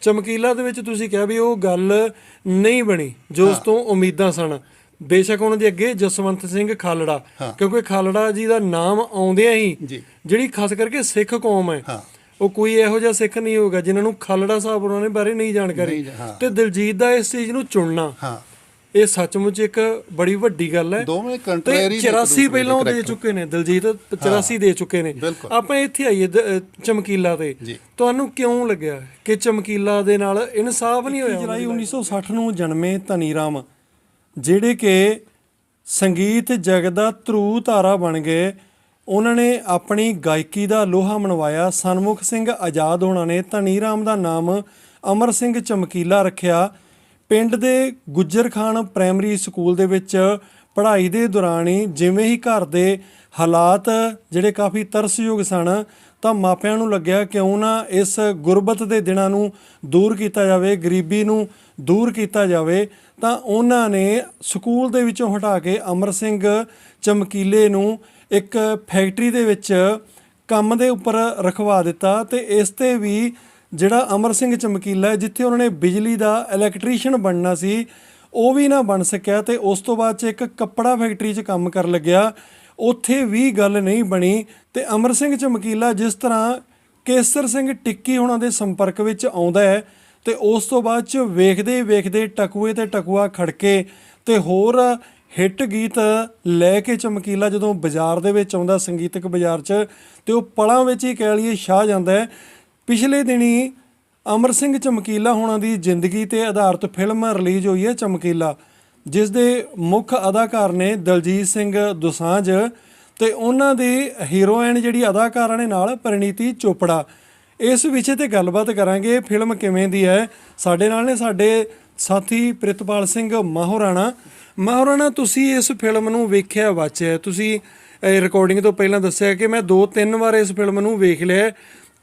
ਚਮਕੀਲਾ ਦੇ ਵਿੱਚ ਤੁਸੀਂ ਕਿਹਾ ਵੀ ਉਹ ਗੱਲ ਨਹੀਂ ਬਣੀ ਜੋ ਉਸ ਤੋਂ ਉਮੀਦਾਂ ਸਨ ਬੇਸ਼ੱਕ ਉਹਨਾਂ ਦੇ ਅੱਗੇ ਜਸਵੰਤ ਸਿੰਘ ਖਾਲੜਾ। ਕਿਉਂਕਿ ਖਾਲੜਾ ਜੀ ਦਾ ਨਾਮ ਆਉਂਦਿਆਂ ਹੀ। ਜਿਹੜੀ ਖਾਸ ਕਰਕੇ ਸਿੱਖ ਕੌਮ ਹੈ। ਉਹ ਕੋਈ ਇਹੋ ਜਿਹਾ ਸਿੱਖ ਨਹੀਂ ਹੋਊਗਾ ਜਿਨ੍ਹਾਂ ਨੂੰ ਖਾਲੜਾ ਸਾਹਿਬ ਉਹਨਾਂ ਦੇ ਬਾਰੇ ਨਹੀਂ ਜਾਣਕਾਰੀ। ਤੇ ਦਿਲਜੀਤ ਦਾ ਇਸ ਚੀਜ਼ ਨੂੰ ਚੁਣਨਾ ਇਹ ਸੱਚਮੁੱਚ ਇੱਕ ਬੜੀ ਵੱਡੀ ਗੱਲ ਹੈ। ਦੋਵੇਂ ਕੰਟਰੈਰੀ 84 ਪਹਿਲਾਂ ਦੇ ਚੁੱਕੇ ਨੇ ਦਿਲਜੀਤ 84 ਦੇ ਚੁੱਕੇ ਨੇ। ਆਪਾਂ ਇੱਥੇ ਆਈਏ ਚਮਕੀਲਾ ਤੇ। ਤੁਹਾਨੂੰ ਕਿਉਂ ਲੱਗਿਆ ਕਿ ਚਮਕੀਲਾ ਦੇ ਨਾਲ ਇਨਸਾਫ ਨਹੀਂ ਹੋਇਆ? ਜੁਲਾਈ 1960 ਨੂੰ ਜਨਮੇ ਧਨੀ ਰਾਮ ਜਿਹੜੇ ਕਿ ਸੰਗੀਤ ਜਗਤ ਦਾ ਧਰੂ ਧਾਰਾ ਬਣ ਗਏ। ਉਹਨਾਂ ਨੇ ਆਪਣੀ ਗਾਇਕੀ ਦਾ ਲੋਹਾ ਮਨਵਾਇਆ। ਸਨਮੁਖ ਸਿੰਘ ਆਜ਼ਾਦ ਹੋਣਾ ਨੇ ਧਨੀ ਰਾਮ ਦਾ ਨਾਮ ਅਮਰ ਸਿੰਘ ਚਮਕੀਲਾ ਰੱਖਿਆ। ਪਿੰਡ ਦੇ ਗੁੱਜਰ ਖਾਨ ਪ੍ਰਾਇਮਰੀ ਸਕੂਲ ਦੇ ਵਿੱਚ ਪੜ੍ਹਾਈ ਦੇ ਦੌਰਾਨ ਹੀ ਜਿਵੇਂ ਹੀ ਘਰ ਦੇ ਹਾਲਾਤ ਜਿਹੜੇ ਕਾਫੀ ਤਰਸਯੋਗ ਸਨ, ਤਾਂ ਮਾਪਿਆਂ ਨੂੰ ਲੱਗਿਆ ਕਿਉਂ ਨਾ ਇਸ ਗੁਰਬਤ ਦੇ ਦਿਨਾਂ ਨੂੰ ਦੂਰ ਕੀਤਾ ਜਾਵੇ, ਗਰੀਬੀ ਨੂੰ ਦੂਰ ਕੀਤਾ ਜਾਵੇ, ਤਾਂ ਉਹਨਾਂ ਨੇ ਸਕੂਲ ਦੇ ਵਿੱਚੋਂ ਹਟਾ ਕੇ ਅਮਰ ਸਿੰਘ ਚਮਕੀਲੇ ਨੂੰ ਇੱਕ ਫੈਕਟਰੀ ਦੇ ਵਿੱਚ ਕੰਮ ਦੇ ਉੱਪਰ ਰਖਵਾ ਦਿੱਤਾ ਤੇ ਇਸ ਤੇ ਵੀ ਜਿਹੜਾ ਅਮਰ ਸਿੰਘ ਚਮਕੀਲਾ ਜਿੱਥੇ ਉਹਨਾਂ ਨੇ ਬਿਜਲੀ ਦਾ ਇਲੈਕਟ੍ਰੀਸ਼ੀਅਨ ਬਣਨਾ ਸੀ, ਉਹ ਵੀ ਨਾ ਬਣ ਸਕਿਆ ਤੇ ਉਸ ਤੋਂ ਬਾਅਦ ਚ ਇੱਕ ਕੱਪੜਾ ਫੈਕਟਰੀ 'ਚ ਕੰਮ ਕਰਨ ਲੱਗਿਆ। ਉੱਥੇ ਵੀ ਗੱਲ ਨਹੀਂ ਬਣੀ ਤੇ ਅਮਰ ਸਿੰਘ ਚਮਕੀਲਾ ਜਿਸ ਤਰ੍ਹਾਂ ਕੇਸਰ ਸਿੰਘ ਟਿੱਕੀ ਉਹਨਾਂ ਦੇ ਸੰਪਰਕ ਵਿੱਚ ਆਉਂਦਾ ਹੈ ਤੇ ਉਸ ਤੋਂ ਬਾਅਦ ਚ ਵੇਖਦੇ ਵੇਖਦੇ ਟਕੂਏ ਤੇ ਟਕੂਆ ਖੜਕੇ ਤੇ ਹੋਰ ਹਿੱਟ ਗੀਤ ਲੈ ਕੇ ਚਮਕੀਲਾ ਜਦੋਂ ਬਾਜ਼ਾਰ ਦੇ ਵਿੱਚ ਆਉਂਦਾ ਸੰਗੀਤਕ ਬਾਜ਼ਾਰ 'ਚ ਤੇ ਉਹ ਪਲਾਂ ਵਿੱਚ ਹੀ ਕਹਿ ਲਈਏ ਛਾ ਜਾਂਦਾ ਹੈ। ਪਿਛਲੇ ਦਿਨੀ ਅਮਰ ਸਿੰਘ ਚਮਕੀਲਾ ਹੋਣਾ ਦੀ ਜ਼ਿੰਦਗੀ ਤੇ ਆਧਾਰਿਤ ਫਿਲਮ ਰਿਲੀਜ਼ ਹੋਈ ਹੈ ਚਮਕੀਲਾ ਜਿਸ ਦੇ ਮੁੱਖ ਅਦਾਕਾਰ ਨੇ ਦਲਜੀਤ ਸਿੰਘ ਦੁਸਾਂਝ ਤੇ ਉਹਨਾਂ ਦੀ ਹੀਰੋਇਨ ਜਿਹੜੀ ਅਦਾਕਾਰਾ ਨੇ ਨਾਲ ਪਰਿਣੀਤੀ ਚੋਪੜਾ। ਇਸ ਵਿਸ਼ੇ ਤੇ ਗੱਲਬਾਤ ਕਰਾਂਗੇ, ਫਿਲਮ ਕਿਵੇਂ ਦੀ ਹੈ? ਸਾਡੇ ਨਾਲ ਨੇ ਸਾਡੇ ਸਾਥੀ ਪ੍ਰਿਤਪਾਲ ਸਿੰਘ ਮਾਹੌਰਾਣਾ। ਮਾਹੌਰਾਣਾ, ਤੁਸੀਂ ਇਸ ਫਿਲਮ ਨੂੰ ਵੇਖਿਆ ਵਾਚਿਆ? ਤੁਸੀਂ ਰਿਕਾਰਡਿੰਗ ਤੋਂ ਪਹਿਲਾਂ ਦੱਸਿਆ ਕਿ ਮੈਂ ਦੋ ਤਿੰਨ ਵਾਰ ਇਸ ਫਿਲਮ ਨੂੰ ਵੇਖ ਲਿਆ।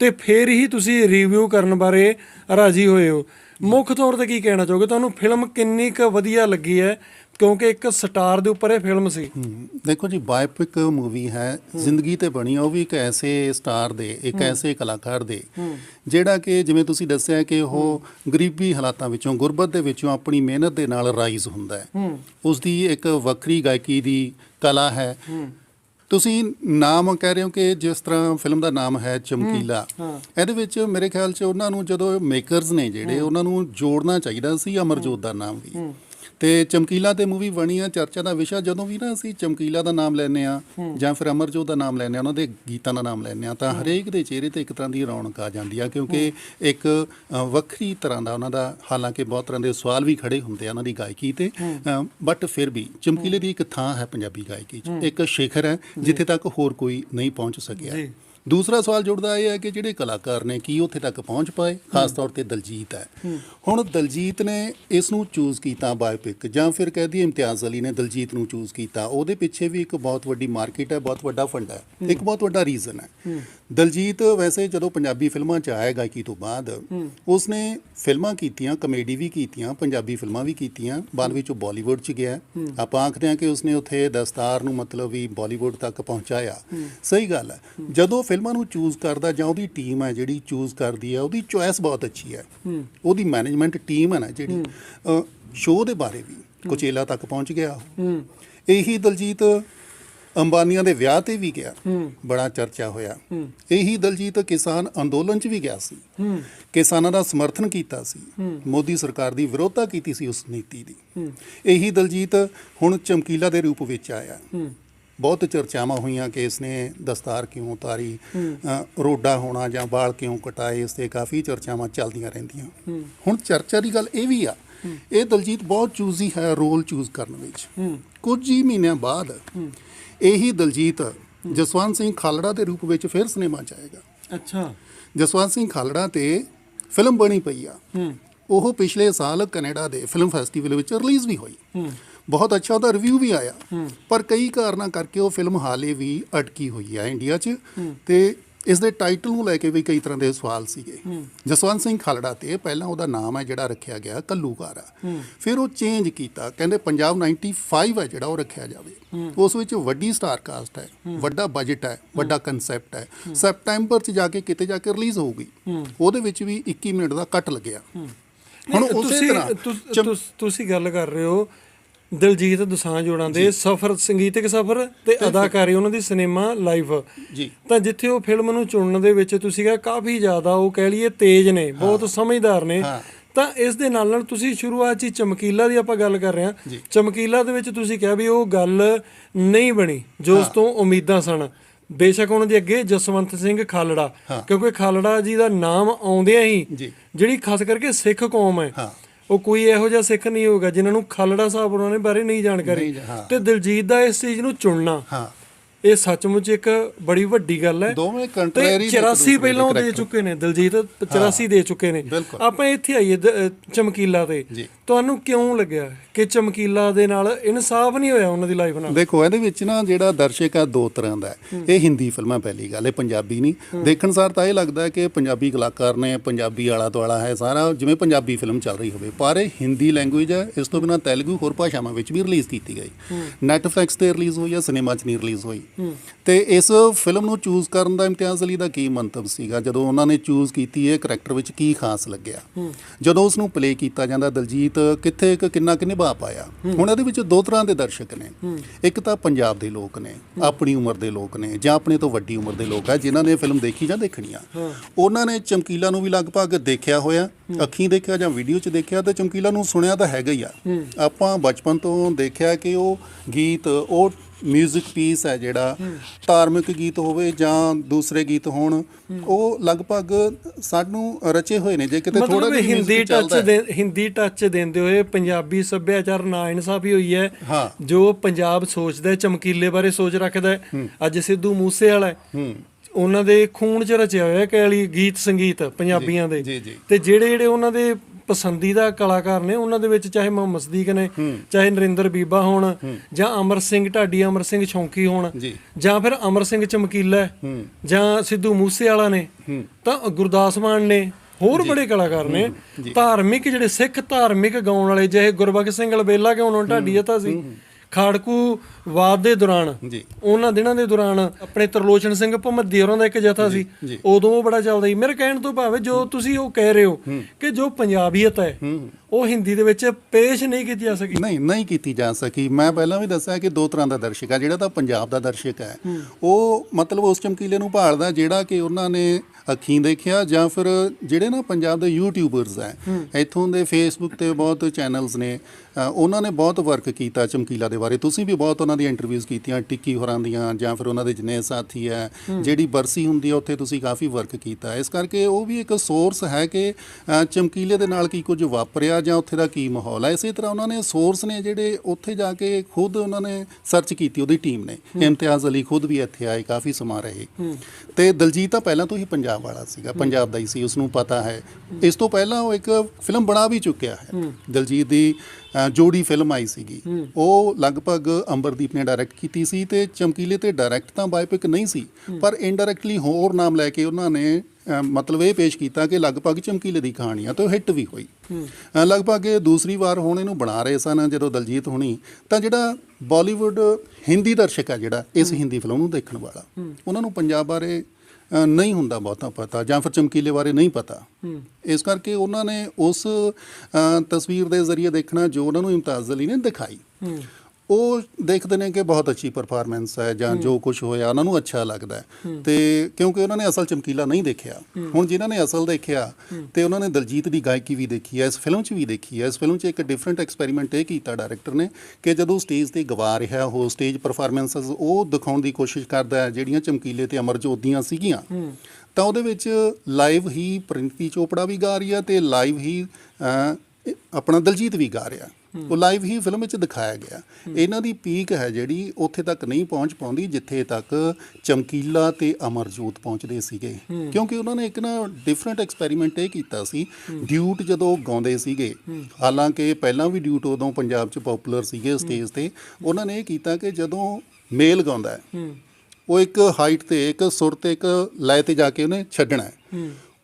ਤੇ ਫੇਰ ਹੀ ਤੁਸੀਂ ਰਿਵਿਊ ਕਰਨ ਬਾਰੇ ਰਾਜੀ ਹੋਏ ਹੋ। ਮੁੱਖ ਤੌਰ ਤੇ ਕੀ ਕਹਿਣਾ ਚਾਹੋਗੇ? ਤੁਹਾਨੂੰ ਫਿਲਮ ਕਿੰਨੀ ਕੁ ਵਧੀਆ ਲੱਗੀ ਹੈ? ਕਿਉਂਕਿ ਇੱਕ ਸਟਾਰ ਦੇ ਉੱਪਰ ਇਹ ਫਿਲਮ ਸੀ। ਦੇਖੋ ਜੀ ਬਾਇਓਪਿਕ ਮੂਵੀ ਹੈ ਜ਼ਿੰਦਗੀ ਤੇ ਬਣੀ ਉਹ ਵੀ ਇੱਕ ਐਸੇ ਸਟਾਰ ਦੇ ਇੱਕ ਐਸੇ ਕਲਾਕਾਰ ਦੇ। ਜਿਹੜਾ ਕਿ ਜਿਵੇਂ ਤੁਸੀਂ ਦੱਸਿਆ ਕਿ ਉਹ ਗਰੀਬੀ ਹਾਲਾਤਾਂ ਵਿੱਚੋਂ ਗੁਰਬਤ ਦੇ ਵਿੱਚੋਂ ਆਪਣੀ ਮਿਹਨਤ ਦੇ ਨਾਲ ਰਾਈਜ਼ ਹੁੰਦਾ ਹੈ। ਉਸ ਦੀ ਇੱਕ ਵੱਖਰੀ ਗਾਇਕੀ ਦੀ ਕਲਾ ਹੈ। ਤੁਸੀਂ ਨਾਮ ਕਹਿ ਰਹੇ ਹੋ ਕਿ ਜਿਸ ਤਰ੍ਹਾਂ ਫਿਲਮ ਦਾ ਨਾਮ ਹੈ ਚਮਕੀਲਾ। ਇਹਦੇ ਵਿੱਚ ਮੇਰੇ ਖਿਆਲ 'ਚ ਉਹਨਾਂ ਨੂੰ ਜਦੋਂ ਮੇਕਰਸ ਨੇ ਜਿਹੜੇ ਉਹਨਾਂ ਨੂੰ ਜੋੜਨਾ ਚਾਹੀਦਾ ਸੀ ਅਮਰਜੋਤ ਦਾ ਨਾਮ ਵੀ। ਤੇ ਚਮਕੀਲਾ ਤੇ ਮੂਵੀ ਬਣੀ ਆ ਚਰਚਾ ਦਾ ਵਿਸ਼ਾ ਜਦੋਂ ਵੀ ਨਾ ਅਸੀਂ ਚਮਕੀਲਾ ਦਾ ਨਾਮ ਲੈਨੇ ਆ ਜਾਂ ਫਿਰ ਅਮਰਜੋਤ ਦਾ ਨਾਮ ਲੈਨੇ ਆ ਉਹਨਾਂ ਦੇ ਗੀਤਾਂ ਦਾ ਨਾਮ ਲੈਨੇ ਆ ਤਾਂ ਹਰੇਕ ਦੇ ਚਿਹਰੇ ਤੇ ਇੱਕ ਤਰ੍ਹਾਂ ਦੀ ਰੌਣਕ ਆ ਜਾਂਦੀ ਆ ਕਿਉਂਕਿ ਇੱਕ ਵੱਖਰੀ ਤਰ੍ਹਾਂ ਦਾ ਉਹਨਾਂ ਦਾ ਹਾਲਾਂਕਿ ਬਹੁਤ ਤਰ੍ਹਾਂ ਦੇ ਸਵਾਲ ਵੀ ਖੜੇ ਹੁੰਦੇ ਆ ਉਹਨਾਂ ਦੀ ਗਾਇਕੀ ਤੇ ਬਟ ਫਿਰ ਵੀ ਚਮਕੀਲੇ ਦੀ ਇੱਕ ਥਾਂ ਹੈ ਪੰਜਾਬੀ ਗਾਇਕੀ 'ਚ ਇੱਕ ਸ਼ੇਖਰ ਹੈ ਜਿੱਥੇ ਤੱਕ ਹੋਰ ਕੋਈ ਨਹੀਂ ਪਹੁੰਚ ਸਕਿਆ। ਜੀ। ਦੂਸਰਾ ਸਵਾਲ ਜੁੜਦਾ ਇਹ ਹੈ ਕਿ ਜਿਹੜੇ ਕਲਾਕਾਰ ਨੇ ਕੀ ਉੱਥੇ ਤੱਕ ਪਹੁੰਚ ਪਾਏ? ਖਾਸ ਤੌਰ ਤੇ ਦਲਜੀਤ ਹੈ। ਹੁਣ ਦਲਜੀਤ ਨੇ ਇਸ ਨੂੰ ਚੂਜ਼ ਕੀਤਾ ਬਾਇਓਪਿਕ ਜਾਂ ਫਿਰ ਕਹਿ ਦਈਏ ਇਮਤਿਆਜ਼ ਅਲੀ ਨੇ ਦਲਜੀਤ ਨੂੰ ਚੂਜ਼ ਕੀਤਾ। ਉਹਦੇ ਪਿੱਛੇ ਵੀ ਇੱਕ ਬਹੁਤ ਵੱਡੀ ਮਾਰਕੀਟ ਹੈ ਬਹੁਤ ਵੱਡਾ ਫੰਡ ਹੈ। ਇੱਕ ਬਹੁਤ ਵੱਡਾ ਰੀਜ਼ਨ ਹੈ। ਦਲਜੀਤ ਵੈਸੇ ਜਦੋਂ ਪੰਜਾਬੀ ਫਿਲਮਾਂ 'ਚ ਆਇਆ ਗਾਇਕੀ ਤੋਂ ਬਾਅਦ ਉਸਨੇ ਫਿਲਮਾਂ ਕੀਤੀਆਂ ਕਮੇਡੀ ਵੀ ਕੀਤੀਆਂ ਪੰਜਾਬੀ ਫਿਲਮਾਂ ਵੀ ਕੀਤੀਆਂ। ਬਾਅਦ ਵਿੱਚ ਉਹ ਬਾਲੀਵੁੱਡ 'ਚ ਗਿਆ। ਆਪਾਂ ਆਖਦੇ ਹਾਂ ਕਿ ਉਸਨੇ ਉੱਥੇ ਦਸਤਾਰ ਨੂੰ ਮਤਲਬ ਵੀ ਬਾਲੀਵੁੱਡ ਤੱਕ ਪਹੁੰਚਾਇਆ। ਸਹੀ ਗੱਲ ਹੈ। ਜਦੋਂ ਫਿਲਮਾਂ ਨੂੰ ਚੂਜ਼ ਕਰਦਾ ਜਾਂ ਉਹਦੀ ਟੀਮ ਹੈ ਜਿਹੜੀ ਚੂਜ਼ ਕਰਦੀ ਹੈ ਉਹਦੀ ਚੁਆਇਸ ਬਹੁਤ ਅੱਛੀ ਹੈ। ਉਹਦੀ ਮੈਨੇਜਮੈਂਟ ਟੀਮ ਹੈ ਨਾ ਜਿਹੜੀ ਸ਼ੋਅ ਦੇ ਬਾਰੇ ਵੀ ਕੁਚੇਲਾ ਤੱਕ ਪਹੁੰਚ ਗਿਆ। ਇਹੀ ਦਲਜੀਤ ਅੰਬਾਨੀਆਂ ਦੇ ਵਿਆਹ ਤੇ ਵੀ ਗਿਆ। ਬੜਾ ਚਰਚਾ ਹੋਇਆ। ਇਹੀ ਦਲਜੀਤ ਕਿਸਾਨ ਅੰਦੋਲਨ 'ਚ ਵੀ ਗਿਆ ਸੀ। ਕਿਸਾਨਾਂ ਦਾ ਸਮਰਥਨ ਕੀਤਾ ਸੀ। ਮੋਦੀ ਸਰਕਾਰ ਦੀ ਵਿਰੋਧਤਾ ਕੀਤੀ ਸੀ ਉਸ ਨੀਤੀ ਦੀ। ਇਹੀ ਦਲਜੀਤ ਹੁਣ ਚਮਕੀਲਾ ਦੇ ਰੂਪ ਵਿੱਚ ਆਇਆ। ਬਹੁਤ ਚਰਚਾਵਾਂ ਹੋਈਆਂ ਕਿ ਇਸਨੇ ਦਸਤਾਰ ਕਿਉਂ ਉਤਾਰੀ ਰੋਡਾ ਹੋਣਾ ਜਾਂ ਵਾਲ ਕਿਉਂ ਕਟਾਏ ਇਸ ਤੇ ਕਾਫੀ ਚਰਚਾਵਾਂ ਚੱਲਦੀਆਂ ਰਹਿੰਦੀਆਂ। ਹੁਣ ਚਰਚਾ ਦੀ ਗੱਲ ਇਹ ਵੀ ਆ ਇਹ ਦਲਜੀਤ ਬਹੁਤ ਚੂਜ਼ੀ ਹੈ ਰੋਲ ਚੂਜ਼ ਕਰਨ ਵਿੱਚ। ਕੁਝ ਹੀ ਮਹੀਨਿਆਂ ਬਾਅਦ ਇਹੀ ਦਲਜੀਤ ਜਸਵੰਤ ਸਿੰਘ ਖਾਲੜਾ ਦੇ ਰੂਪ ਵਿੱਚ ਫਿਰ ਸਿਨੇਮਾ 'ਚ ਆਏਗਾ। ਅੱਛਾ। ਜਸਵੰਤ ਸਿੰਘ ਖਾਲੜਾ ਤੇ ਫਿਲਮ ਬਣੀ ਪਈ ਆ। ਉਹ ਪਿਛਲੇ ਸਾਲ ਕੈਨੇਡਾ ਦੇ ਫਿਲਮ ਫੈਸਟੀਵਲ ਵਿੱਚ ਰਿਲੀਜ਼ ਵੀ ਹੋਈ। ਬਹੁਤ ਅੱਛਾ ਉਹਦਾ ਰਿਵਿਊ ਵੀ ਆਇਆ। ਪਰ ਕਈ ਕਾਰਨਾਂ ਕਰਕੇ ਉਹ ਫਿਲਮ ਹਾਲੇ ਵੀ ਅਟਕੀ ਹੋਈ ਆ ਇੰਡੀਆ 'ਚ। ਤੇ ਇਸ ਦੇ ਟਾਈਟਲ ਨੂੰ ਲੈ ਕੇ ਵੀ ਕਈ ਤਰ੍ਹਾਂ ਦੇ ਸਵਾਲ ਸੀਗੇ। ਜਸਵੰਤ ਸਿੰਘ ਖਾਲੜਾ ਤੇ ਪਹਿਲਾਂ ਉਹਦਾ ਨਾਮ ਹੈ ਜਿਹੜਾ ਰੱਖਿਆ ਗਿਆ ਕੱਲੂਕਾਰਾ ਫਿਰ ਉਹ ਚੇਂਜ ਕੀਤਾ ਕਹਿੰਦੇ ਪੰਜਾਬ 95 ਹੈ ਜਿਹੜਾ ਉਹ ਰੱਖਿਆ ਜਾਵੇ। ਉਸ ਵਿੱਚ ਵੱਡੀ ਸਟਾਰ ਕਾਸਟ ਹੈ ਵੱਡਾ ਬਜਟ ਹੈ ਵੱਡਾ ਕਨਸੈਪਟ ਹੈ। ਸੈਪਟੈਂਬਰ ਚ ਜਾ ਕੇ ਕਿਤੇ ਜਾ ਕੇ ਰਿਲੀਜ਼ ਹੋਊਗੀ। ਉਹਦੇ ਵਿੱਚ ਵੀ 21 ਮਿੰਟ ਦਾ ਕੱਟ ਲੱਗਿਆ। ਹੁਣ ਉਸੇ ਤਰ੍ਹਾਂ ਤੁਸੀਂ ਗੱਲ ਕਰ ਰਹੇ ਹੋ ਦਿਲਜੀਤ ਦੋਸਾਂਝ ਜੋੜਾਂ ਦੇ ਸਫ਼ਰ ਸੰਗੀਤਕ ਸਫ਼ਰ ਤੇ ਅਦਾਕਾਰੀ ਉਹਨਾਂ ਦੀ ਸਿਨੇਮਾ ਲਾਈਵ। ਜੀ। ਤਾਂ ਜਿੱਥੇ ਉਹ ਫਿਲਮ ਨੂੰ ਚੁਣਨ ਦੇ ਵਿੱਚ ਤੁਸੀਂ ਕਿਹਾ ਕਾਫੀ ਜ਼ਿਆਦਾ ਉਹ ਕਹਿ ਲਈਏ ਤੇਜ਼ ਨੇ ਬਹੁਤ ਸਮਝਦਾਰ ਨੇ। ਤਾਂ ਇਸ ਦੇ ਨਾਲ ਨਾਲ ਤੁਸੀਂ ਸ਼ੁਰੂਆਤ 'ਚ ਚਮਕੀਲਾ ਦੀ ਆਪਾਂ ਗੱਲ ਕਰ ਰਹੇ ਹਾਂ। ਚਮਕੀਲਾ ਦੇ ਵਿੱਚ ਤੁਸੀਂ ਕਿਹਾ ਵੀ ਉਹ ਗੱਲ ਨਹੀਂ ਬਣੀ ਜੋ ਉਸ ਤੋਂ ਉਮੀਦਾਂ ਸਨ। ਬੇਸ਼ੱਕ ਉਹਨਾਂ ਦੇ ਅੱਗੇ ਜਸਵੰਤ ਸਿੰਘ ਖਾਲੜਾ ਕਿਉਂਕਿ ਖਾਲੜਾ ਜੀ ਦਾ ਨਾਮ ਆਉਂਦਿਆਂ ਹੀ। ਜਿਹੜੀ ਖਾਸ ਕਰਕੇ ਸਿੱਖ ਕੌਮ ਹੈ ਹਾਂ। ਉਹ ਕੋਈ ਇਹੋ ਜਿਹਾ ਸਿੱਖ ਨਹੀਂ ਹੋਊਗਾ ਜਿਨ੍ਹਾਂ ਨੂੰ ਖਾਲੜਾ ਸਾਹਿਬ ਉਹਨਾਂ ਦੇ ਬਾਰੇ ਨਹੀਂ ਜਾਣਕਾਰੀ। ਤੇ ਦਿਲਜੀਤ ਦਾ ਇਸ ਚੀਜ਼ ਨੂੰ ਚੁਣਨਾ ਹਾਂ ਇਹ ਸੱਚਮੁੱਚ ਇੱਕ ਬੜੀ ਵੱਡੀ ਗੱਲ ਹੈ। ਦੋਵੇਂ ਤੇ ਕੰਟਰੈਰੀ 84 ਪਹਿਲਾਂ ਦੇ ਚੁੱਕੇ ਨੇ ਦਿਲਜੀਤ 84 ਦੇ ਚੁੱਕੇ ਨੇ। ਆਪਾਂ ਇੱਥੇ ਆਈਏ ਚਮਕੀਲਾ ਤੇ। ਤੁਹਾਨੂੰ ਕਿਉਂ ਲੱਗਿਆ ਕਿ ਚਮਕੀਲਾ ਦੇ ਨਾਲ ਇਨਸਾਫ ਨਹੀਂ ਹੋਇਆ ਉਹਨਾਂ ਦੀ ਲਾਈਫ ਨਾਲ? ਦੇਖੋ ਇਹਦੇ ਵਿੱਚ ਨਾ ਜਿਹੜਾ ਦਰਸ਼ਕ ਆ ਦੋ ਤਰ੍ਹਾਂ ਦਾ ਇਹ ਹਿੰਦੀ ਫਿਲਮਾਂ ਪਹਿਲੀ ਗੱਲ ਹੈ ਪੰਜਾਬੀ ਨਹੀਂ। ਦੇਖਣ ਸਾਰ ਤਾਂ ਇਹ ਲੱਗਦਾ ਕਿ ਪੰਜਾਬੀ ਕਲਾਕਾਰ ਨੇ ਪੰਜਾਬੀ ਆਲਾ ਦੁਆਲਾ ਹੈ ਸਾਰਾ ਜਿਵੇਂ ਪੰਜਾਬੀ ਫਿਲਮ ਚੱਲ ਰਹੀ ਹੋਵੇ। ਪਰ ਇਹ ਹਿੰਦੀ ਲੈਂਗੁਏਜ ਹੈ ਇਸ ਤੋਂ ਬਿਨਾਂ ਤੇਲਗੂ ਹੋਰ ਭਾਸ਼ਾਵਾਂ ਵਿੱਚ ਵੀ ਰਿਲੀਜ਼ ਕੀਤੀ ਗਈ। ਨੈਟਫਲਿਕਸ ਤੇ ਰਿਲੀਜ਼ ਹੋਈ ਹੈ ਸਿਨੇਮਾ 'ਚ ਨਹੀਂ ਰਿਲੀਜ਼ ਹੋਈ। ਤੇ ਇਸ ਫਿਲਮ ਨੂੰ ਚੂਜ਼ ਕਰਨ ਦਾ ਇਮਤਿਆਜ਼ ਅਲੀ ਦਾ ਕੀ ਮੰਤਵ ਸੀਗਾ? ਜਦੋਂ ਉਹਨਾਂ ਨੇ ਚੂਜ਼ ਕੀਤੀ, ਇਹ ਕਰੈਕਟਰ ਵਿੱਚ ਕੀ ਖਾਸ ਲੱਗਿਆ? ਜਦੋਂ ਉਸ ਨੂੰ ਪਲੇ ਕੀਤਾ ਜਾਂਦਾ, ਦਲਜੀਤ ਕਿੱਥੇ ਇੱਕ ਕਿੰਨਾ ਕਿ ਨਿਭਾ ਪਾਇਆ? ਹੁਣ ਇਹਦੇ ਵਿੱਚ ਦੋ ਤਰ੍ਹਾਂ ਦੇ ਦਰਸ਼ਕ ਨੇ। ਇੱਕ ਤਾਂ ਪੰਜਾਬ ਦੇ ਲੋਕ ਨੇ, ਆਪਣੀ ਉਮਰ ਦੇ ਲੋਕ ਨੇ ਜਾਂ ਆਪਣੇ ਤੋਂ ਵੱਡੀ ਉਮਰ ਦੇ ਲੋਕ ਆ, ਜਿਨ੍ਹਾਂ ਨੇ ਫਿਲਮ ਦੇਖੀ ਜਾਂ ਦੇਖਣੀ ਆ ਉਹਨਾਂ ਨੇ ਚਮਕੀਲਾ ਨੂੰ ਵੀ ਲਗਭਗ ਦੇਖਿਆ ਹੋਇਆ, ਅੱਖੀਂ ਦੇਖਿਆ ਜਾਂ ਵੀਡੀਓ 'ਚ ਦੇਖਿਆ ਤੇ ਚਮਕੀਲਾ ਨੂੰ ਸੁਣਿਆ ਤਾਂ ਹੈਗਾ ਹੀ ਆ। ਆਪਾਂ ਬਚਪਨ ਤੋਂ ਦੇਖਿਆ ਕਿ ਉਹ ਗੀਤ, ਉਹ 뮤직 ਪੀਸ ਹੈ ਜਿਹੜਾ ਧਾਰਮਿਕ ਗੀਤ ਹੋਵੇ ਜਾਂ ਦੂਸਰੇ ਗੀਤ ਹੋਣ ਉਹ ਲਗਭਗ ਸਾਨੂੰ ਰਚੇ ਹੋਏ ਨੇ ਜੇ ਕਿਤੇ ਥੋੜਾ ਜਿਹਾ ਹਿੰਦੀ ਟੱਚ ਹਿੰਦੀ ਟੱਚ ਦਿੰਦੇ ਹੋਏ ਪੰਜਾਬੀ ਸੱਭਿਆਚਾਰ ਨਾ ਇਨਸਾਫੀ ਹੋਈ ਹੈ। ਜੋ ਪੰਜਾਬ ਸੋਚਦਾ ਚਮਕੀਲੇ ਬਾਰੇ ਸੋਚ ਰੱਖਦਾ ਅੱਜ ਸਿੱਧੂ ਮੂਸੇ ਵਾਲਾ ਉਹਨਾਂ ਦੇ ਖੂਨ ਚ ਰਚਿਆ ਹੋਇਆ ਕੈਲੀ ਗੀਤ ਸੰਗੀਤ ਪੰਜਾਬੀਆਂ ਦੇ। ਤੇ ਜਿਹੜੇ ਜਿਹੜੇ ਉਹਨਾਂ ਦੇ ਪਸੰਦੀਦਾ ਕਲਾਕਾਰ ਨੇ ਉਹਨਾਂ ਦੇ ਵਿੱਚ ਚਾਹੇ ਮੁਹੰਮਦ ਸਦੀਕ ਨੇ ਚਾਹੇ ਨਰਿੰਦਰ ਬੀਬਾ ਹੋਣ ਜਾਂ ਅਮਰ ਸਿੰਘ ਢਾਡੀ ਅਮਰ ਸਿੰਘ ਛੌਂਕੀ ਹੋਣ ਜੀ। ਫਿਰ ਅਮਰ ਸਿੰਘ ਚਮਕੀਲਾ ਜਾਂ ਸਿੱਧੂ ਮੂਸੇ ਵਾਲਾ ਨੇ ਤਾਂ ਗੁਰਦਾਸ ਮਾਨ ਨੇ ਹੋਰ ਬੜੇ ਕਲਾਕਾਰ ਨੇ। ਧਾਰਮਿਕ ਜਿਹੜੇ ਸਿੱਖ ਧਾਰਮਿਕ ਗਾਉਣ ਵਾਲੇ ਜਿਹੇ ਗੁਰਬਖਸ਼ ਸਿੰਘ ਅਲਬੇਲਾ ਕਿ ਉਹਨਾਂ ਢਾਡੀ ਜਤਾ ਸੀ। ਖਾੜਕੂ ਵਾਦ ਦੇ ਦੌਰਾਨ ਜੀ। ਉਹਨਾਂ ਦਿਨਾਂ ਦੇ ਦੌਰਾਨ ਆਪਣੇ ਤਰਲੋਚਨ ਸਿੰਘ ਭਮੱਦੀ ਹੋਰਾਂ ਦਾ ਇੱਕ ਜਥਾ ਸੀ ਉਦੋਂ ਉਹ ਬੜਾ ਚੱਲਦਾ ਸੀ। ਮੇਰੇ ਕਹਿਣ ਤੋਂ ਭਾਵੇਂ ਜੋ ਤੁਸੀਂ ਉਹ ਕਹਿ ਰਹੇ ਹੋ ਕਿ ਜੋ ਪੰਜਾਬੀਅਤ ਹੈ ਉਹ ਹਿੰਦੀ ਦੇ ਵਿੱਚ ਪੇਸ਼ ਨਹੀਂ ਕੀਤੀ ਜਾ ਸਕੀ। ਨਹੀਂ ਨਹੀਂ ਕੀਤੀ ਜਾ ਸਕੀ। ਮੈਂ ਪਹਿਲਾਂ ਵੀ ਦੱਸਿਆ ਕਿ ਦੋ ਤਰ੍ਹਾਂ ਦਾ ਦਰਸ਼ਕ ਆ ਜਿਹੜਾ ਤਾਂ ਪੰਜਾਬ ਦਾ ਦਰਸ਼ਕ ਹੈ। ਉਹ ਮਤਲਬ ਉਸ ਚਮਕੀਲੇ ਨੂੰ ਭਾਲਦਾ ਜਿਹੜਾ ਕਿ ਉਹਨਾਂ ਨੇ ਅੱਖੀਂ ਦੇਖਿਆ ਜਾਂ ਫਿਰ ਜਿਹੜੇ ਨਾ ਪੰਜਾਬ ਦੇ ਯੂਟਿਊਬਰਸ ਹੈ ਇੱਥੋਂ ਦੇ ਫੇਸਬੁੱਕ ਤੇ ਬਹੁਤ ਚੈਨਲਸ ਨੇ ਉਹਨਾਂ ਨੇ ਬਹੁਤ ਵਰਕ ਕੀਤਾ ਚਮਕੀਲਾ ਦੇ ਬਾਰੇ। ਤੁਸੀਂ ਵੀ ਬਹੁਤ ਉਹਨਾਂ ਦੀ ਇੰਟਰਵਿਊਜ਼ ਕੀਤੀਆਂ ਟਿੱਕੀ ਹੋਰਾਂ ਦੀਆਂ ਜਾਂ ਫਿਰ ਉਹਨਾਂ ਦੇ ਜਿੰਨੇ ਸਾਥੀ ਹੈ ਜਿਹੜੀ ਬਰਸੀ ਹੁੰਦੀ ਹੈ ਉੱਥੇ ਤੁਸੀਂ ਕਾਫੀ ਵਰਕ ਕੀਤਾ। ਇਸ ਕਰਕੇ ਉਹ ਵੀ ਇੱਕ ਸੋਰਸ ਹੈ ਕਿ ਚਮਕੀਲੇ ਦੇ ਨਾਲ ਕੀ ਕੁਝ ਵਾਪਰਿਆ ਜਾਂ ਉੱਥੇ ਦਾ ਕੀ ਮਾਹੌਲ ਹੈ। ਇਸੇ ਤਰ੍ਹਾਂ ਉਹਨਾਂ ਨੇ ਸੋਰਸ ਨੇ ਜਿਹੜੇ ਉੱਥੇ ਜਾ ਕੇ ਖੁਦ ਉਹਨਾਂ ਨੇ ਸਰਚ ਕੀਤੀ ਉਹਦੀ ਟੀਮ ਨੇ। ਇਮਤਿਆਜ਼ ਅਲੀ ਖੁਦ ਵੀ ਇੱਥੇ ਆਏ ਕਾਫੀ ਸਮਾਂ ਰਹੇ। ਤੇ ਦਲਜੀਤ ਤਾਂ ਪਹਿਲਾਂ ਤੋਂ ਹੀ ਪੰਜਾਬ ਵਾਲਾ ਸੀਗਾ ਪੰਜਾਬ ਦਾ ਹੀ ਸੀ ਉਸ ਨੂੰ ਪਤਾ ਹੈ। ਇਸ ਤੋਂ ਪਹਿਲਾਂ ਉਹ ਇੱਕ ਫਿਲਮ ਬਣਾ ਵੀ ਚੁੱਕਿਆ ਹੈ। ਦਲਜੀਤ ਦੀ ਜੋੜੀ ਫਿਲਮ ਆਈ ਸੀਗੀ। ਉਹ ਲਗਭਗ ਅੰਬਰਦੀਪ ਨੇ ਡਾਇਰੈਕਟ ਕੀਤੀ ਸੀ ਤੇ ਚਮਕੀਲੇ ਤੇ ਡਾਇਰੈਕਟ ਤਾਂ ਬਾਇਪਿਕ ਨਹੀਂ ਸੀ ਪਰ ਇਨਡਾਇਰੈਕਟਲੀ ਹੋਰ ਨਾਮ ਲੈ ਕੇ ਉਹਨਾਂ ਨੇ ਮਤਲਬ ਇਹ ਪੇਸ਼ ਕੀਤਾ ਕਿ ਲਗਭਗ ਚਮਕੀਲੇ ਦੀ ਕਹਾਣੀ ਆ ਤੇ ਉਹ ਹਿੱਟ ਵੀ ਹੋਈ। ਲਗਭਗ ਇਹ ਦੂਸਰੀ ਵਾਰ ਹੁਣ ਇਹਨੂੰ ਬਣਾ ਰਹੇ ਸਨ ਜਦੋਂ ਦਲਜੀਤ ਹੁਣੀ ਤਾਂ ਜਿਹੜਾ ਬਾਲੀਵੁੱਡ ਹਿੰਦੀ ਦਰਸ਼ਕ ਆ ਜਿਹੜਾ ਇਸ ਹਿੰਦੀ ਫਿਲਮ ਨੂੰ ਦੇਖਣ ਵਾਲਾ ਉਹਨਾਂ ਨੂੰ ਪੰਜਾਬ ਬਾਰੇ ਨਹੀਂ ਹੁੰਦਾ ਬਹੁਤਾ ਪਤਾ ਜਾਂ ਫਿਰ ਚਮਕੀਲੇ ਬਾਰੇ ਨਹੀਂ ਪਤਾ। ਇਸ ਕਰਕੇ ਉਹਨਾਂ ਨੇ ਉਸ ਤਸਵੀਰ ਦੇ ਜ਼ਰੀਏ ਦੇਖਣਾ ਜੋ ਉਹਨਾਂ ਨੂੰ ਇਮਤਾਜ਼ ਅਲੀ ਨੇ ਦਿਖਾਈ। ਉਹ ਦੇਖਦੇ ਨੇ ਕਿ ਬਹੁਤ ਅੱਛੀ ਪਰਫਾਰਮੈਂਸ ਹੈ ਜਾਂ ਜੋ ਕੁਝ ਹੋਇਆ ਉਹਨਾਂ ਨੂੰ ਅੱਛਾ ਲੱਗਦਾ ਤੇ ਕਿਉਂਕਿ ਉਹਨਾਂ ਨੇ ਅਸਲ ਚਮਕੀਲਾ ਨਹੀਂ ਦੇਖਿਆ। ਹੁਣ ਜਿਨ੍ਹਾਂ ਨੇ ਅਸਲ ਦੇਖਿਆ ਤੇ ਉਹਨਾਂ ਨੇ ਦਲਜੀਤ ਦੀ ਗਾਇਕੀ ਵੀ ਦੇਖੀ ਹੈ ਇਸ ਫਿਲਮ 'ਚ ਵੀ ਦੇਖੀ ਹੈ। ਇਸ ਫਿਲਮ 'ਚ ਇੱਕ ਡਿਫਰੈਂਟ ਐਕਸਪੈਰੀਮੈਂਟ ਇਹ ਕੀਤਾ ਡਾਇਰੈਕਟਰ ਨੇ ਕਿ ਜਦੋਂ ਸਟੇਜ ਤੇ ਗਵਾ ਰਿਹਾ ਉਹ ਸਟੇਜ ਪਰਫਾਰਮੈਂਸਸ ਉਹ ਦਿਖਾਉਣ ਦੀ ਕੋਸ਼ਿਸ਼ ਕਰਦਾ ਹੈ ਜਿਹੜੀਆਂ ਚਮਕੀਲੇ ਤੇ ਅਮਰਜੋਤ ਦੀਆਂ ਸੀਗੀਆਂ। ਤਾਂ ਉਹਦੇ ਵਿੱਚ ਲਾਈਵ ਹੀ ਪ੍ਰਿੰਤੀ ਚੋਪੜਾ ਵੀ ਗਾ ਰਹੀ ਹੈ ਤੇ ਲਾਈਵ ਹੀ ਆਪਣਾ ਦਲਜੀਤ ਵੀ ਗਾ ਰਿਹਾ। ਉਹ ਲਾਈਵ ਹੀ ਫਿਲਮ ਵਿੱਚ ਦਿਖਾਇਆ ਗਿਆ। ਇਹਨਾਂ ਦੀ ਪੀਕ ਹੈ ਜਿਹੜੀ ਉੱਥੇ ਤੱਕ ਨਹੀਂ ਪਹੁੰਚ ਪਾਉਂਦੀ, ਜਿੱਥੇ ਤੱਕ ਚਮਕੀਲਾ ਤੇ ਅਮਰਜੋਤ ਪਹੁੰਚਦੇ ਸੀਗੇ। ਕਿਉਂਕਿ ਉਹਨਾਂ ਨੇ ਇੱਕ ਨਾ ਡਿਫਰੈਂਟ ਐਕਸਪੈਰੀਮੈਂਟ ਇਹ ਕੀਤਾ ਸੀ ਡਿਊਟ ਜਦੋਂ ਗਾਉਂਦੇ ਸੀਗੇ। ਹਾਲਾਂਕਿ ਪਹਿਲਾਂ ਵੀ ਡਿਊਟ ਉਦੋਂ ਪੰਜਾਬ 'ਚ ਪਪੂਲਰ ਸੀਗੇ ਸਟੇਜ ਤੇ। ਉਹਨਾਂ ਨੇ ਇਹ ਕੀਤਾ ਕਿ ਜਦੋਂ ਮੇਲ ਗਾਉਂਦਾ ਹੈ, ਉਹ ਇੱਕ ਹਾਈਟ ਤੇ ਇੱਕ ਸੁਰ ਤੇ ਇੱਕ ਲਏ ਤੇ ਜਾ ਕੇ ਉਹਨੇ ਛੱਡਣਾ ਹੈ।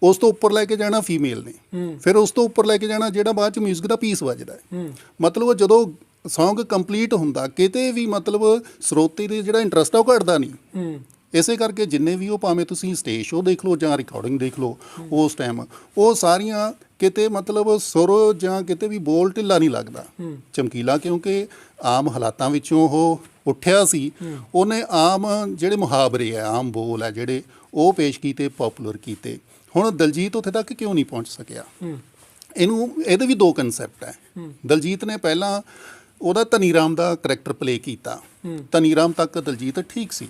ਉਸ ਤੋਂ ਉੱਪਰ ਲੈ ਕੇ ਜਾਣਾ ਫੀਮੇਲ ਨੇ। ਫਿਰ ਉਸ ਤੋਂ ਉੱਪਰ ਲੈ ਕੇ ਜਾਣਾ ਜਿਹੜਾ ਬਾਅਦ ਚ 뮤직 ਦਾ ਪੀਸ ਵੱਜਦਾ ਹੈ। ਮਤਲਬ ਉਹ ਜਦੋਂ Song ਕੰਪਲੀਟ ਹੁੰਦਾ ਕਿਤੇ ਵੀ ਮਤਲਬ ਸਰੋਤੇ ਦੇ ਜਿਹੜਾ ਇੰਟਰਸਟ ਆ ਉਹ ਘਟਦਾ ਨਹੀਂ। ਇਸੇ ਕਰਕੇ ਜਿੰਨੇ ਵੀ ਉਹ ਭਾਵੇਂ ਤੁਸੀਂ ਸਟੇਜ ਸ਼ੋਅ ਦੇਖ ਲਓ ਜਾਂ ਰਿਕਾਰਡਿੰਗ ਦੇਖ ਲਓ ਉਸ ਟਾਈਮ ਉਹ ਸਾਰੀਆਂ ਕਿਤੇ ਮਤਲਬ ਸੁਰ ਜਾਂ ਕਿਤੇ ਵੀ ਬੋਲ ਢਿੱਲਾ ਨਹੀਂ ਲੱਗਦਾ। ਚਮਕੀਲਾ ਕਿਉਂਕਿ ਆਮ ਹਾਲਾਤਾਂ ਵਿੱਚੋਂ ਉਹ ਉੱਠਿਆ ਸੀ। ਉਹਨੇ ਆਮ ਜਿਹੜੇ ਮੁਹਾਵਰੇ ਆ ਆਮ ਬੋਲ ਆ ਜਿਹੜੇ ਉਹ ਪੇਸ਼ ਕੀਤੇ ਪਪੂਲਰ ਕੀਤੇ। ਹੁਣ ਦਲਜੀਤ ਉੱਥੇ ਤੱਕ ਕਿਉਂ ਨਹੀਂ ਪਹੁੰਚ ਸਕਿਆ? ਇਹਨੂੰ, ਇਹਦੇ ਵੀ ਦੋ ਕਨਸੈਪਟ ਹੈ। ਦਲਜੀਤ ਨੇ ਪਹਿਲਾਂ ਉਹਦਾ ਧਨੀ ਰਾਮ ਦਾ ਕਰੈਕਟਰ ਪਲੇ ਕੀਤਾ। ਧਨੀ ਰਾਮ ਤੱਕ ਦਲਜੀਤ ਠੀਕ ਸੀ।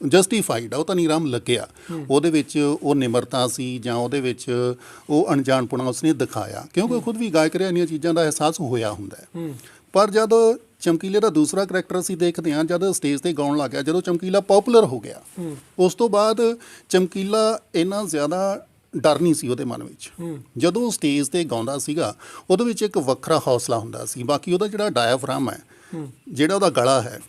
ਜਸਟੀਫਾਈਡ ਆ, ਉਹ ਧਨੀ ਰਾਮ ਲੱਗਿਆ। ਉਹਦੇ ਵਿੱਚ ਉਹ ਨਿਮਰਤਾ ਸੀ ਜਾਂ ਉਹਦੇ ਵਿੱਚ ਉਹ ਅਣਜਾਣਪੁਣਾ ਉਸਨੇ ਦਿਖਾਇਆ। ਕਿਉਂਕਿ ਖੁਦ ਵੀ ਗਾਇਕ ਰਿਹਾ, ਇੰਨੀਆਂ ਚੀਜ਼ਾਂ ਦਾ ਅਹਿਸਾਸ ਹੋਇਆ ਹੁੰਦਾ ਪਰ ਜਦ ਚਮਕੀਲੇ ਦਾ ਦੂਸਰਾ ਕਰੈਕਟਰ ਅਸੀਂ ਦੇਖਦੇ ਹਾਂ ਜਦ ਸਟੇਜ ਤੇ ਗਾਉਣ ਲੱਗ ਗਿਆ, ਜਦੋਂ ਚਮਕੀਲਾ ਪਪੂਲਰ ਹੋ ਗਿਆ, ਉਸ ਤੋਂ ਬਾਅਦ ਚਮਕੀਲਾ ਇੰਨਾ ਜ਼ਿਆਦਾ ਡਰ ਨਹੀਂ ਸੀ ਉਹਦੇ ਮਨ ਵਿੱਚ। ਜਦੋਂ ਉਹ ਸਟੇਜ ਤੇ ਗਾਉਂਦਾ ਸੀਗਾ, ਉਹਦੇ ਵਿੱਚ ਇੱਕ ਵੱਖਰਾ ਹੌਸਲਾ ਹੁੰਦਾ ਸੀ। ਬਾਕੀ ਉਹਦਾ ਜਿਹੜਾ ਡਾਇਆਫਰਾਮ ਹੈ, ਜਿਹੜਾ ਉਹਦਾ ਗਲਾ ਹੈ,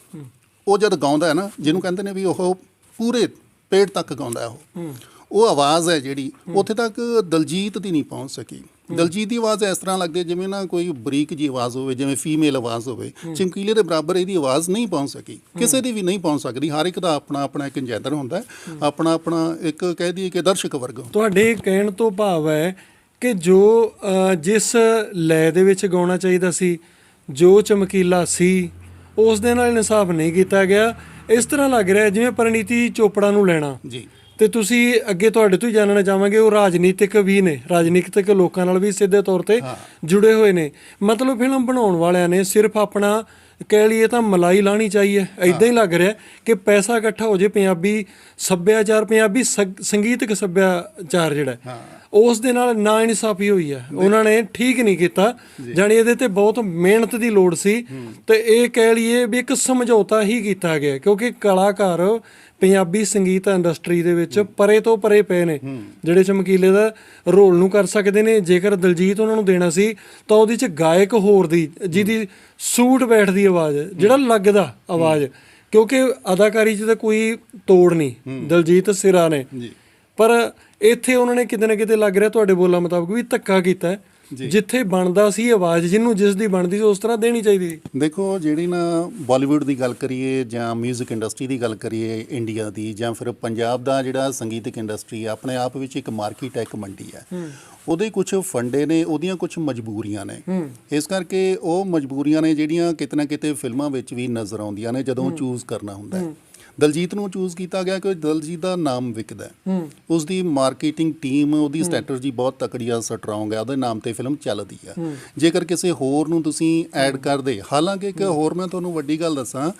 ਉਹ ਜਦ ਗਾਉਂਦਾ ਹੈ ਨਾ, ਜਿਹਨੂੰ ਕਹਿੰਦੇ ਨੇ ਵੀ ਉਹ ਪੂਰੇ ਪੇਟ ਤੱਕ ਗਾਉਂਦਾ ਹੈ ਉਹ। ਉਹ ਆਵਾਜ਼ ਹੈ ਜਿਹੜੀ ਉੱਥੇ ਤੱਕ ਦਲਜੀਤ ਦੀ ਨਹੀਂ ਪਹੁੰਚ ਸਕੀ। ਦਲਜੀਤ ਦੀ ਆਵਾਜ਼ ਇਸ ਤਰ੍ਹਾਂ ਲੱਗਦੀ ਜਿਵੇਂ ਨਾ ਕੋਈ ਬਰੀਕ ਜੀ ਆਵਾਜ਼ ਹੋਵੇ ਜਿਵੇਂ ਫੀਮੇਲ ਆਵਾਜ਼ ਹੋਵੇ। ਚਮਕੀਲੇ ਦੇ ਬਰਾਬਰ ਇਹਦੀ ਆਵਾਜ਼ ਨਹੀਂ ਪਹੁੰਚ ਸਕੀ। ਕਿਸੇ ਦੀ ਵੀ ਨਹੀਂ ਪਹੁੰਚ ਸਕਦੀ। ਹਰ ਇੱਕ ਦਾ ਆਪਣਾ ਆਪਣਾ ਇੱਕ ਜੈਦਰ ਹੁੰਦਾ ਆਪਣਾ ਆਪਣਾ ਇੱਕ ਕਹਿ ਦਈਏ ਕਿ ਦਰਸ਼ਕ ਵਰਗ ਤੁਹਾਡੇ ਕਹਿਣ ਤੋਂ ਭਾਵ ਹੈ ਕਿ ਜੋ ਜਿਸ ਲੈ ਦੇ ਵਿੱਚ ਗਾਉਣਾ ਚਾਹੀਦਾ ਸੀ ਜੋ ਚਮਕੀਲਾ ਸੀ ਉਸ ਦੇ ਨਾਲ ਇਨਸਾਫ ਨਹੀਂ ਕੀਤਾ ਗਿਆ। ਇਸ ਤਰ੍ਹਾਂ ਲੱਗ ਰਿਹਾ ਜਿਵੇਂ ਪਰਿਣੀਤੀ ਚੋਪੜਾ ਨੂੰ ਲੈਣਾ। ਜੀ। ਤੇ ਤੁਸੀਂ ਅੱਗੇ ਤੁਹਾਡੇ ਤੋਂ ਹੀ ਜਾਣਨਾ ਚਾਹਾਂਗੇ ਉਹ ਰਾਜਨੀਤਿਕ ਵੀ ਨੇ ਰਾਜਨੀਤਿਕ ਲੋਕਾਂ ਨਾਲ ਵੀ ਸਿੱਧੇ ਤੌਰ ਤੇ ਜੁੜੇ ਹੋਏ ਨੇ। ਮਤਲਬ ਫਿਲਮ ਬਣਾਉਣ ਵਾਲਿਆਂ ਨੇ ਸਿਰਫ ਆਪਣਾ ਕਹਿ ਲਈਏ ਤਾਂ ਮਲਾਈ ਲਾਣੀ ਚਾਹੀਏ। ਐਦਾਂ ਹੀ ਲੱਗ ਰਿਹਾ ਕਿ ਪੈਸਾ ਇਕੱਠਾ ਹੋ ਜੇ ਪੰਜਾਬੀ ਸੱਭਿਆਚਾਰ ਪੰਜਾਬੀ ਸੰਗੀਤਕ ਸੱਭਿਆਚਾਰ ਜਿਹੜਾ ਉਸ ਦੇ ਨਾਲ ਨਾ ਇਨਸਾਫੀ ਹੋਈ ਹੈ। ਉਹਨਾਂ ਨੇ ਠੀਕ ਨਹੀਂ ਕੀਤਾ। ਜਾਣੀ ਇਹਦੇ ਤੇ ਬਹੁਤ ਮਿਹਨਤ ਦੀ ਲੋੜ ਸੀ। ਤੇ ਇਹ ਕਹਿ ਲਈਏ ਵੀ ਇੱਕ ਸਮਝੌਤਾ ਹੀ ਕੀਤਾ ਗਿਆ ਕਿਉਂਕਿ ਕਲਾਕਾਰ ਪੰਜਾਬੀ ਸੰਗੀਤ ਇੰਡਸਟਰੀ ਦੇ ਵਿੱਚ ਪਰੇ ਤੋਂ ਪਰੇ ਪਏ ਨੇ ਜਿਹੜੇ ਚਮਕੀਲੇ ਦਾ ਰੋਲ ਨੂੰ ਕਰ ਸਕਦੇ ਨੇ। ਜੇਕਰ ਦਲਜੀਤ ਉਹਨਾਂ ਨੂੰ ਦੇਣਾ ਸੀ ਤਾਂ ਉਹਦੇ ਚ ਗਾਇਕ ਹੋਰ ਦੀ ਜਿਹਦੀ ਸੂਟ ਬੈਠਦੀ ਆਵਾਜ਼ ਜਿਹੜਾ ਲੱਗਦਾ ਆਵਾਜ਼ ਕਿਉਂਕਿ ਅਦਾਕਾਰੀ 'ਚ ਤਾਂ ਕੋਈ ਤੋੜ ਨਹੀਂ ਦਲਜੀਤ ਸਿਰਾ ਨੇ। ਪਰ ਇੱਥੇ ਉਹਨਾਂ ਨੇ ਕਿਤੇ ਨਾ ਕਿਤੇ ਲੱਗ ਰਿਹਾ ਤੁਹਾਡੇ ਬੋਲਾਂ ਮੁਤਾਬਕ ਵੀ ਧੱਕਾ ਕੀਤਾ। ਜਿੱਥੇ ਬਣਦਾ ਸੀ ਆਵਾਜ਼ ਜਿਹਨੂੰ ਜਿਸ ਦੀ ਬਣਦੀ ਸੀ ਉਸ ਤਰ੍ਹਾਂ ਦੇਣੀ ਚਾਹੀਦੀ ਸੀ। ਦੇਖੋ ਜਿਹੜੀ ਨਾ ਬਾਲੀਵੁੱਡ ਦੀ ਗੱਲ ਕਰੀਏ ਜਾਂ 뮤직 ਇੰਡਸਟਰੀ ਦੀ ਗੱਲ ਕਰੀਏ ਇੰਡੀਆ ਦੀ ਜਾਂ ਫਿਰ ਪੰਜਾਬ ਦਾ ਜਿਹੜਾ ਸੰਗੀਤਕ ਇੰਡਸਟਰੀ ਆਪਣੇ ਆਪ ਵਿੱਚ ਇੱਕ ਮਾਰਕੀਟ ਹੈ ਇੱਕ ਮੰਡੀ ਹੈ। ਉਹਦੇ ਕੁਝ ਫੰਡੇ ਨੇ ਉਹਦੀਆਂ ਕੁਝ ਮਜਬੂਰੀਆਂ ਨੇ। ਇਸ ਕਰਕੇ ਉਹ ਮਜਬੂਰੀਆਂ ਨੇ ਜਿਹੜੀਆਂ ਕਿਤੇ ਨਾ ਕਿਤੇ ਫਿਲਮਾਂ ਵਿੱਚ ਵੀ ਨਜ਼ਰ ਆਉਂਦੀਆਂ ਨੇ ਜਦੋਂ ਚੂਜ਼ ਕਰਨਾ ਹੁੰਦਾ ਹੈ। ਦਲਜੀਤ ਨੂੰ ਚੂਜ਼ ਕੀਤਾ ਗਿਆ ਕਿ ਦਲਜੀਤ ਦਾ ਨਾਮ ਵਿਕਦਾ ਹੈ। ਉਸ ਦੀ ਮਾਰਕੀਟਿੰਗ ਟੀਮ ਉਹਦੀ ਸਟ੍ਰੈਟਜੀ ਬਹੁਤ ਤਕੜੀ ਆ ਸਟਰੋਂਗ ਹੈ ਉਹਦੇ ਨਾਮ ਤੇ ਫਿਲਮ ਚੱਲਦੀ ਆ। ਜੇਕਰ ਕਿਸੇ ਹੋਰ ਨੂੰ ਤੁਸੀਂ ਐਡ ਕਰਦੇ ਹਾਲਾਂਕਿ ਇੱਕ ਹੋਰ ਮੈਂ ਤੁਹਾਨੂੰ ਵੱਡੀ ਗੱਲ ਦੱਸਾਂ